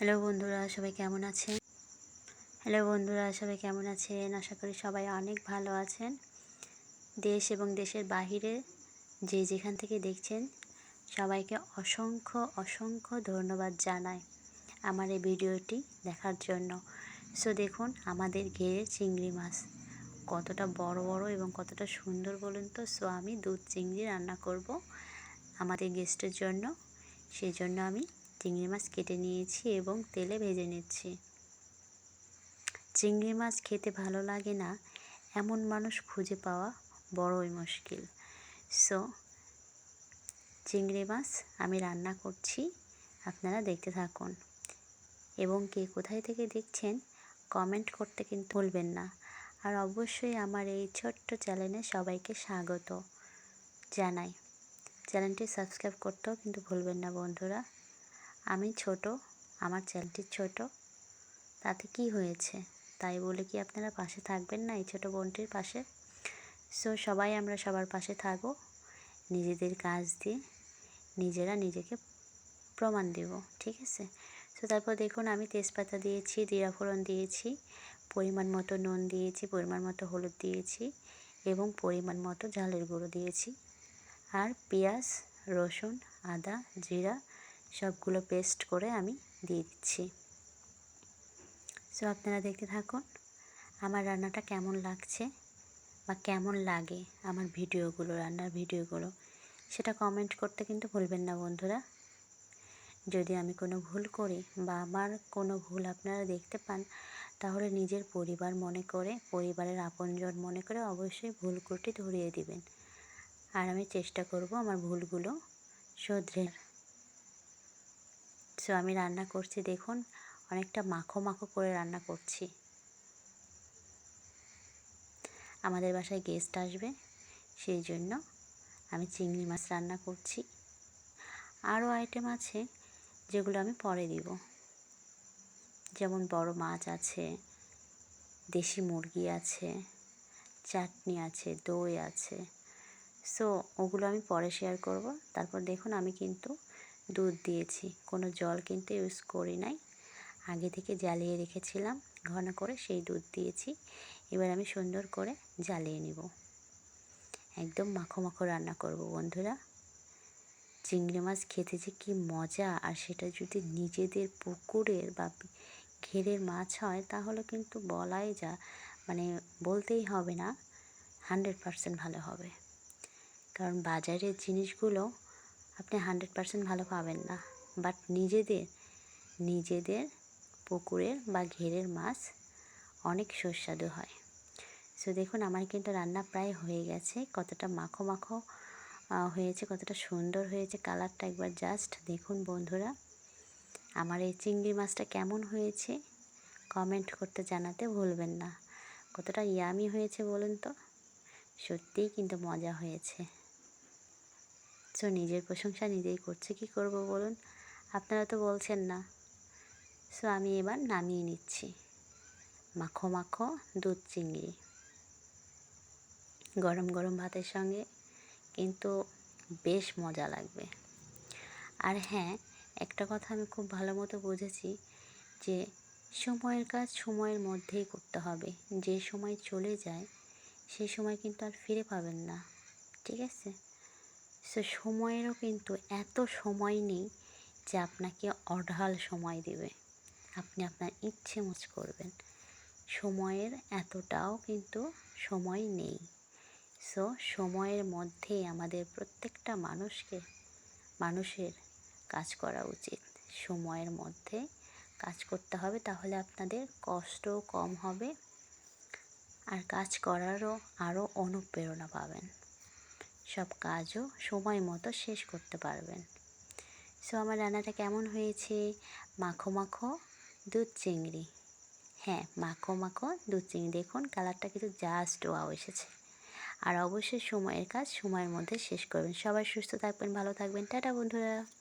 Hello বন্ধুরা, সবাই কেমন আছেন? হ্যালো বন্ধুরা, সবাই কেমন আছেন? আশা করি সবাই অনেক ভালো আছেন। দেশ এবং দেশের বাহিরে যে যেখান থেকে দেখছেন, সবাইকে অসংখ্য অসংখ্য ধন্যবাদ জানাই আমার এই ভিডিওটি দেখার জন্য। সো দেখুন আমাদের ঘেরে চিংড়ি মাছ। কতটা বড় বড় এবং কতটা সুন্দর বলুন তো? সো আমি দুধ চিংড়ি রান্না করব আমাদের গেস্টের জন্য। সেই জন্য আমি চিংড়ি মাছ কেটে নিয়েছি এবং তেলে ভেজে নিচ্ছি। চিংড়ি মাছ খেতে ভালো লাগে না, এমন মানুষ খুঁজে পাওয়া বড়ই মুশকিল। সো চিংড়ি মাছ আমি রান্না করছি, আপনারা দেখতে থাকুন। এবং কে কোথায় থেকে দেখছেন কমেন্ট করতে কিন্তু ভুলবেন না। আর অবশ্যই আমার এই ছোট্ট চ্যানেলে সবাইকে স্বাগত জানাই। চ্যানেলটি সাবস্ক্রাইব করতেও কিন্তু ভুলবেন না বন্ধুরা। আমি ছোট, আমার চ্যানেলটি ছোট, তাতে কি হয়েছে? তাই বলে কি আপনারা পাশে থাকবেন না এই ছোটো বোনটির পাশে? সো সবাই আমরা সবার পাশে থাকব, নিজেদের কাজ দিয়ে নিজেরা নিজেকে প্রমাণ দেব, ঠিক আছে? সো তারপর দেখুন আমি তেজপাতা দিয়েছি, জিরা দিয়েছি, পরিমাণ মতো নুন দিয়েছি, পরিমাণ মতো হলুদ দিয়েছি এবং পরিমাণ মতো ঝালের গুঁড়ো দিয়েছি। আর পেঁয়াজ, রসুন, আদা, জিরা সবগুলো পেস্ট করে আমি দিয়ে দিচ্ছি। সো আপনারা দেখতে থাকুন, আমার রান্নাটা কেমন লাগছে বা কেমন লাগে আমার ভিডিওগুলো, রান্নার ভিডিওগুলো, সেটা কমেন্ট করতে কিন্তু ভুলবেন না বন্ধুরা। যদি আমি কোনো ভুল করি বা আমার কোনো ভুল আপনারা দেখতে পান, তাহলে নিজের পরিবার মনে করে, পরিবারের আপনজন মনে করে অবশ্যই ভুল ত্রুটি ধরিয়ে দিবেন। আর আমি চেষ্টা করব আমার ভুলগুলো শোধরে সো আমি রান্না করছি, দেখুন, অনেকটা মাখো মাখো করে রান্না করছি। আমাদের বাসায় গেস্ট আসবে, সেই জন্য আমি চিংড়ি মাছ রান্না করছি। আরও আইটেম আছে, যেগুলো আমি পরে দিব। যেমন বড় মাছ আছে, দেশি মুরগি আছে, চাটনি আছে, দই আছে। সো ওগুলো আমি পরে শেয়ার করব। তারপর দেখুন, আমি কিন্তু দুধ দিয়েছি। কোনো জল কিন্তু ইউজ করি নাই। আগে থেকে জ্বালিয়ে রেখেছিলাম, ঘন করে সেই দুধ দিয়েছি। এবার আমি সুন্দর করে জ্বালিয়ে নিব। একদম মাখো মাখো রান্না করব বন্ধুরা। চিংড়ি মাছ খেতে যে কী মজা, আর সেটা যদি নিজেদের পুকুরের বা ঘেরের মাছ হয়, তাহলে কিন্তু বলাই যা মানে বলতেই হবে না, হান্ড্রেড পারসেন্ট ভালো হবে। কারণ বাজারের জিনিসগুলো আপনি হান্ড্রেড পারসেন্ট ভালো পাবেন না। বাট নিজেদের নিজেদের পুকুরের বা ঘেরের মাছ অনেক সুস্বাদু হয়। সো দেখুন, আমার কিন্তু রান্না প্রায় হয়ে গেছে। কতটা মাখো মাখো হয়েছে, কতটা সুন্দর হয়েছে কালারটা একবার জাস্ট দেখুন বন্ধুরা। আমার এই চিংড়ি মাছটা কেমন হয়েছে কমেন্ট করতে জানাতে ভুলবেন না। কতটা ইয়ামি হয়েছে বলুন তো? সত্যিই কিন্তু মজা হয়েছে। সো নিজের প্রশংসা নিজেই করছে, কি করব বলুন? আপনারা তো বলছেন না। সো আমি এবার নামিয়ে নিচ্ছি। মাখো মাখো দুধ চিংড়ি। গরম গরম ভাতের সঙ্গে কিন্তু বেশ মজা লাগবে। আর হ্যাঁ একটা কথা আমি খুব ভালো মতো বুঝেছি যে, সময়ের কাজ সময়ের মধ্যেই করতে হবে। যে সময় চলে যায় সেই সময় কিন্তু আর ফিরে পাবেন না। ঠিক আছে? সে সময়েরও কিন্তু এত সময় নেই যে আপনাকে অঢাল সময় দেবে। আপনি আপনার ইচ্ছে মতো করবেন। সময়ের এতটাও কিন্তু সময় নেই। সো সময়ের মধ্যে আমাদের প্রত্যেকটা মানুষকে, মানুষের কাজ করা উচিত। সময়ের মধ্যে কাজ করতে হবে, তাহলে আপনাদের কষ্টও কম হবে। আর কাজ করারও আরও অনুপ্রেরণা পাবেন। সব কাজও সময় মতো শেষ করতে পারবেন। সো আমার রান্নাটা কেমন হয়েছে? মাখো মাখো, দুধ চিংড়ি। হ্যাঁ মাখো মাখো, দুধ চিংড়ি। দেখুন, কালারটা কিন্তু জাস্ট ওয়াও এসেছে। আর অবশ্যই সময়ের কাজ সময়ের মধ্যে শেষ করবেন। সবাই সুস্থ থাকবেন, ভালো থাকবেন। টাটা, বন্ধুরা।